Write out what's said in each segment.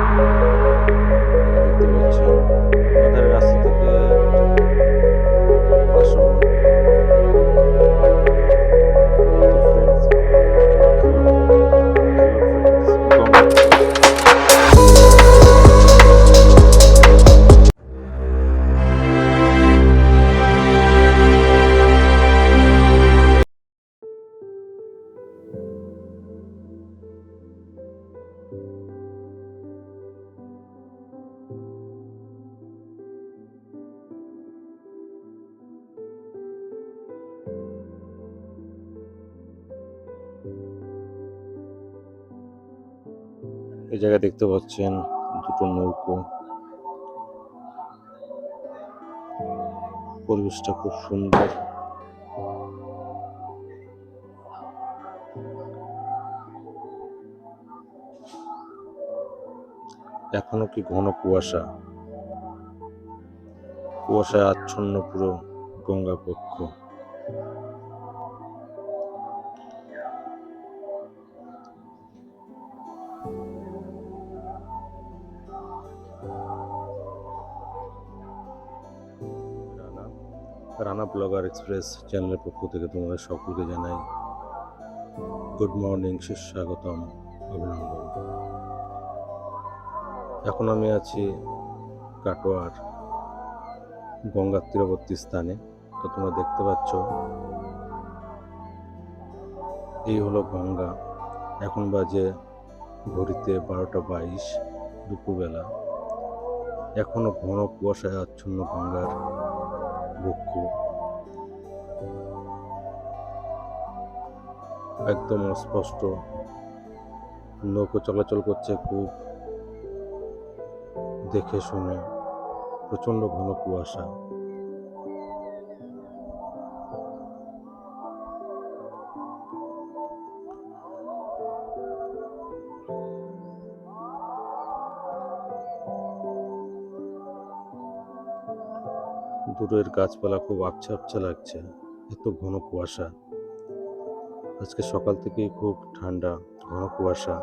দেখতে পাচ্ছেন আমাদের জায়গায় দেখতে পাচ্ছেন, দুটো নৌকো। পরিবেশটা খুব সুন্দর। এখনও কি ঘন কুয়াশা? কুয়াশায় আচ্ছন্ন পুরো গঙ্গা পক্ষ রানা রানা ব্লগার এক্সপ্রেস চ্যানেলের পক্ষ থেকে তোমাদের সকলকে জানাই গুড মর্নিং, সুস্বাগতম অভিনন্দন। এখন আমি আছি কাটোয়ার গঙ্গার তীরবর্তী স্থানে। তো তোমরা দেখতে পাচ্ছ, এই হলো গঙ্গা। এখন বাজে ঘড়িতে বারোটা বাইশ, দুপুরবেলা। এখনও ঘন কুয়াশায় আচ্ছন্ন গঙ্গার বক্ষ। একদম অস্পষ্ট। নৌকো চলাচল করছে খুব দেখে শুনে। প্রচণ্ড ঘন কুয়াশা। দূরের গাছপালা খুব আবছা আবছা লাগছে, এত ঘন কুয়াশা। আজকে সকাল থেকেই খুব ঠান্ডা, ঘন কুয়াশা।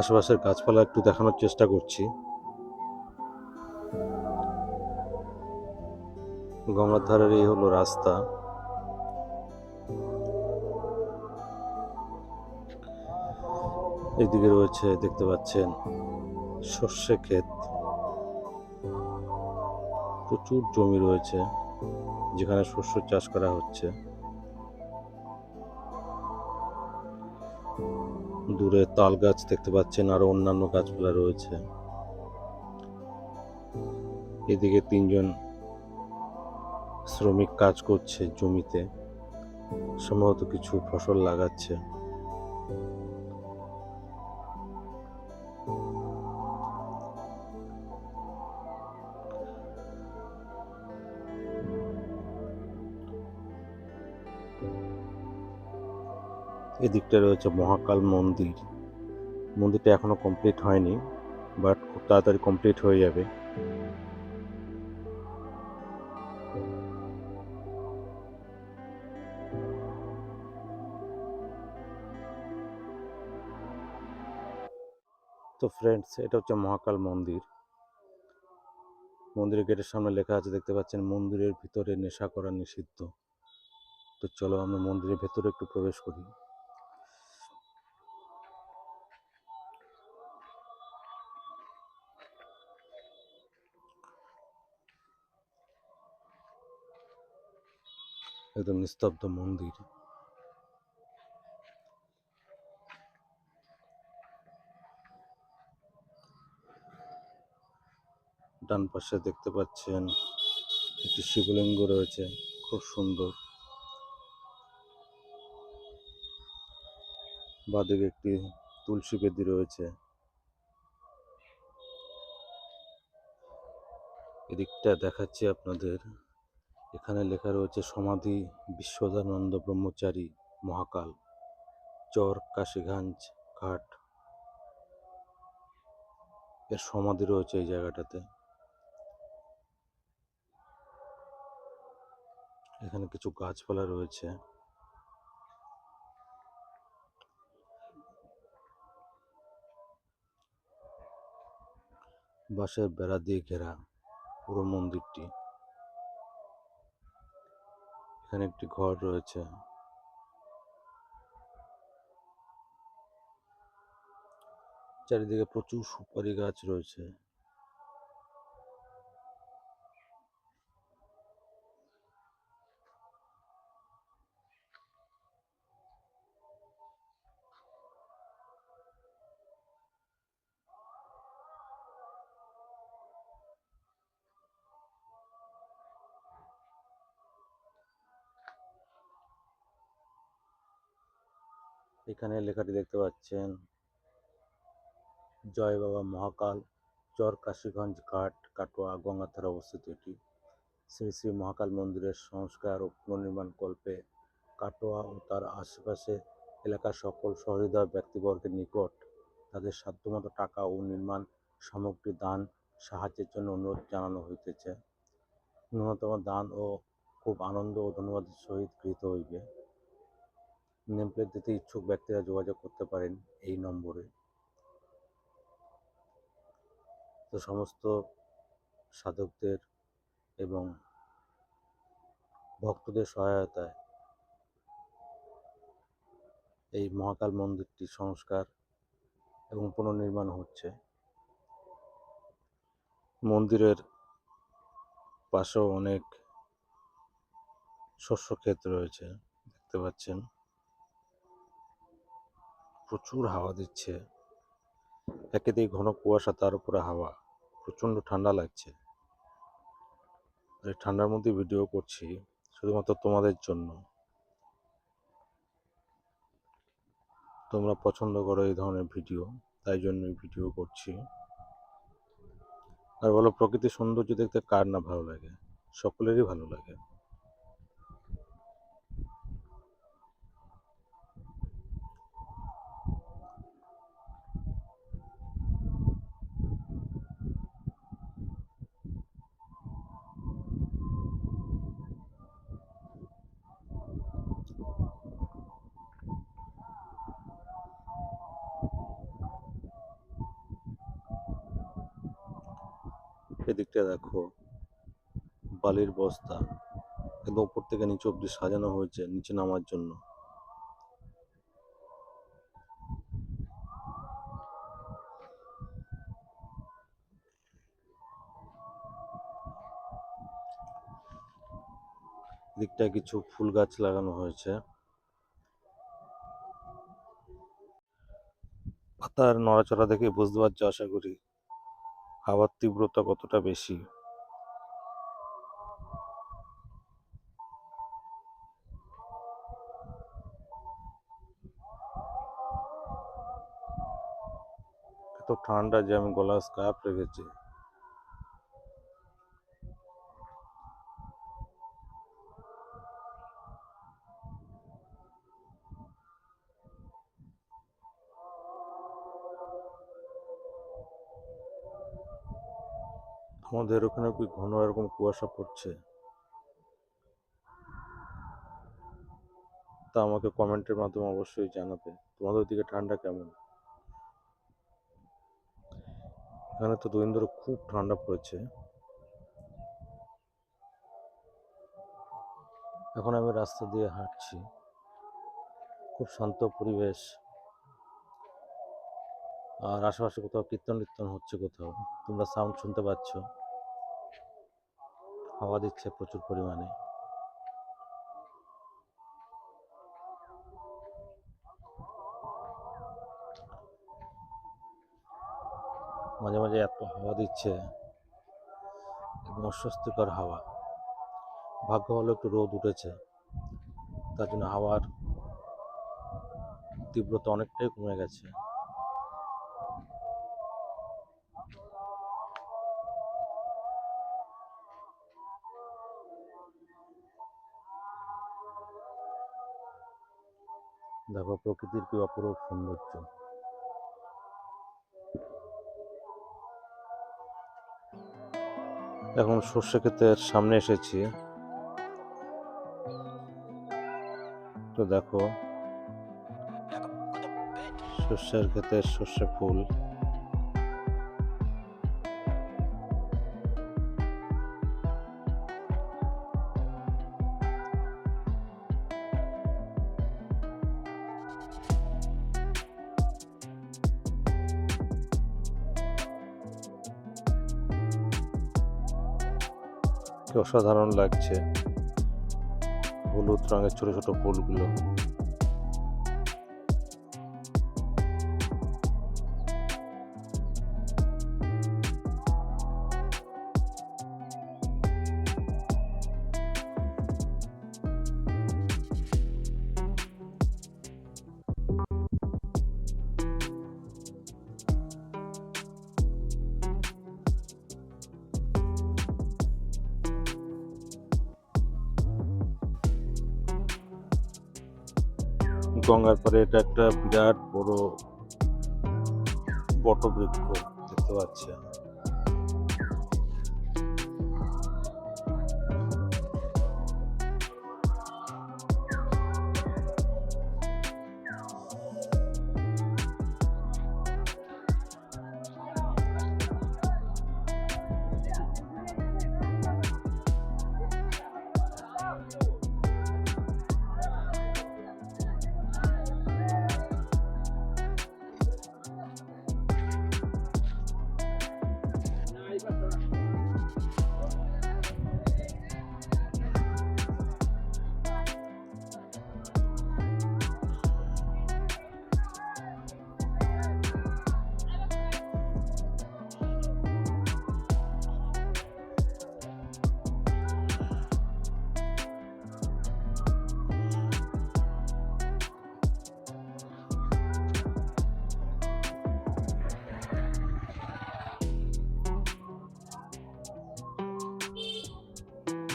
আশেপাশের গাছপালা একটু দেখানোর চেষ্টা করছি। ধারের এই হলো রাস্তা। এদিকে রয়েছে, দেখতে পাচ্ছেন, সর্ষে ক্ষেত। প্রচুর জমি রয়েছে, যেখানে শস্য চাষ করা হচ্ছে। দূরে তাল গাছ দেখতে পাচ্ছেন, আরও অন্যান্য গাছপালা রয়েছে। এদিকে তিনজন শ্রমিক কাজ করছে জমিতে। সম্ভবত কিছু ফসল লাগাচ্ছে। এদিকটা রয়েছে মহাকাল মন্দির। মন্দিরটা এখনও কমপ্লিট হয়নি বাট খুব তাড়াতাড়ি কমপ্লিট হয়ে যাবে। তো ফ্রেন্ডস এটা হচ্ছে মহাকাল মন্দির। মন্দিরের গেটের সামনে লেখা আছে, দেখতে পাচ্ছেন, মন্দিরের ভিতরে নেশা করা নিষিদ্ধ। তো চলো আমরা মন্দিরের ভেতরে একটু প্রবেশ করি। একদম নিস্তব্ধ মন্দির। ডান পাশে দেখতে পাচ্ছেন একটি শিবলিঙ্গ রয়েছে, খুব সুন্দর। বাদিকে একটি তুলসী বেদি রয়েছে। এদিকটা দেখাচ্ছি আপনাদের। এখানে লেখা রয়েছে, সমাধি বিশ্বদানন্দ ব্রহ্মচারী মহাকাল, চর কাশীগঞ্জ ঘাট। এর সমাধি রয়েছে এই জায়গাটাতে। এখানে কিছু গাছপালা রয়েছে। বাঁশের বেড়া দিয়ে ঘেরা পুরো মন্দিরটি। এখানে একটি ঘর রয়েছে। চারিদিকে প্রচুর সুপারি গাছ রয়েছে। এখানে লেখাটি দেখতে পাচ্ছেন। জয় বাবা মহাকাল, চর কাশীগঞ্জ ঘাট, কাটোয়া গঙ্গার ধারে অবস্থিত এটি। শ্রী শ্রী মহাকাল মন্দিরের সংস্কার ও পুনর্নির্মাণ কল্পে কাটোয়া ও তার আশেপাশে এলাকার সকল সহৃদয় ব্যক্তিবর্গের নিকট তাদের সাধ্যমতো টাকা ও নির্মাণ সামগ্রী, দান, সাহায্যের জন্য অনুরোধ জানানো হইতেছে। ন্যূনতম দান ও খুব আনন্দ ও ধন্যবাদের সহিত গৃহীত হইবে। নেমপ্লেট দিতে ইচ্ছুক ব্যক্তিরা যোগাযোগ করতে পারেন এই নম্বরে। তো সমস্ত সাধকদের এবং ভক্তদের সহায়তায় এই মহাকাল মন্দিরটি সংস্কার এবং পুনর্নির্মাণ হচ্ছে। মন্দিরের পাশেও অনেক শস্য ক্ষেত রয়েছে, দেখতে পাচ্ছেন। প্রচুর হাওয়া দিচ্ছে। একেতেই ঘন কুয়াশা, তার উপরে হাওয়া। প্রচণ্ড ঠান্ডা লাগছে। এই ঠান্ডার মধ্যে ভিডিও করছি শুধুমাত্র তোমাদের জন্য। তোমরা পছন্দ করো এই ধরনের ভিডিও তাই জন্য ভিডিও করছি। আর বলো, প্রকৃতির সৌন্দর্য দেখতে কার না ভালো লাগে? সকলেরই ভালো লাগে। এদিকটা দেখো। বালির বস্তা। একদম উপর থেকে নিচে অব্দি সাজানো হয়েছে, নিচে নামার জন্য। দিকটায় কিছু ফুল গাছ লাগানো হয়েছে। পাতার নড়াচড়া দেখে বুঝতে পারছ, আশা করি। হাওয়ার তীব্রতা কতটা বেশি? এত ঠান্ডা যে আমি গলা স্কার্ফ রেখেছি। আমাদের ওখানে কি ঘন এরকম কুয়াশা পড়ছে? তা আমাকে কমেন্টের মাধ্যমে অবশ্যই জানাবে। তোমাদের ওদিকে ঠান্ডা কেমন? এখানে তো দুদিন ধরে খুব ঠান্ডা পড়েছে। এখন আমি রাস্তা দিয়ে হাঁটছি। খুব শান্ত পরিবেশ। আর আশেপাশে কোথাও কীর্তন টীর্তন হচ্ছে কোথাও? তোমরা সাউন্ড শুনতে পাচ্ছ? হাওয়া দিচ্ছে প্রচুর পরিমাণে। মাঝে মাঝে এত হাওয়া দিচ্ছে। অস্বস্তিকর হাওয়া। ভাগ্য হলো একটু রোদ উঠেছে। তার জন্য হাওয়ার তীব্রতা অনেকটাই কমে গেছে। প্রকৃতির কি অপরূপ সৌন্দর্য? এখন সর্ষে ক্ষেতের সামনে এসেছি। তো দেখো, সর্ষের ক্ষেতের সর্ষে ফুল। অসাধারণ লাগছে। হলুদ রঙের ছোট ছোট ফুলগুলো। গঙ্গার পরে এটা একটা বিরাট বড় বটবৃক্ষ দেখতে পাচ্ছি আমি।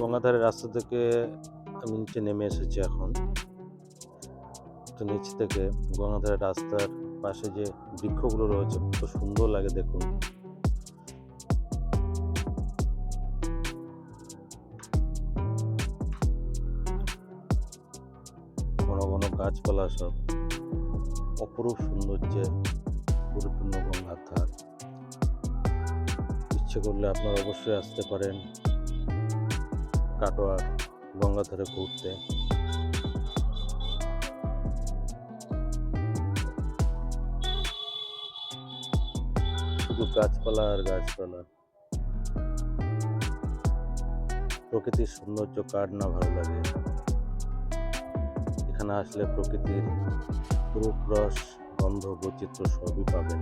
গঙ্গাধারের রাস্তা থেকে আমি নিচে নেমে এসেছি এখন। তো নিচ থেকে গঙ্গাধারের রাস্তার পাশে যে বৃক্ষগুলো রয়েছে, কত সুন্দর লাগে দেখুন। ঘন ঘন গাছপালা সব। অপরূপ সৌন্দর্যে পরিপূর্ণ গঙ্গার ধার ইচ্ছে করলে আপনারা অবশ্যই আসতে পারেন। কাটোয়ার গঙ্গা গঙ্গাধারে ঘুরতে। শুধু গাছপালা আর গাছপালা। প্রকৃতির সৌন্দর্য কার না ভালো লাগে? এখানে আসলে প্রকৃতির রূপ রস গন্ধ, বৈচিত্র্য সবই পাবেন।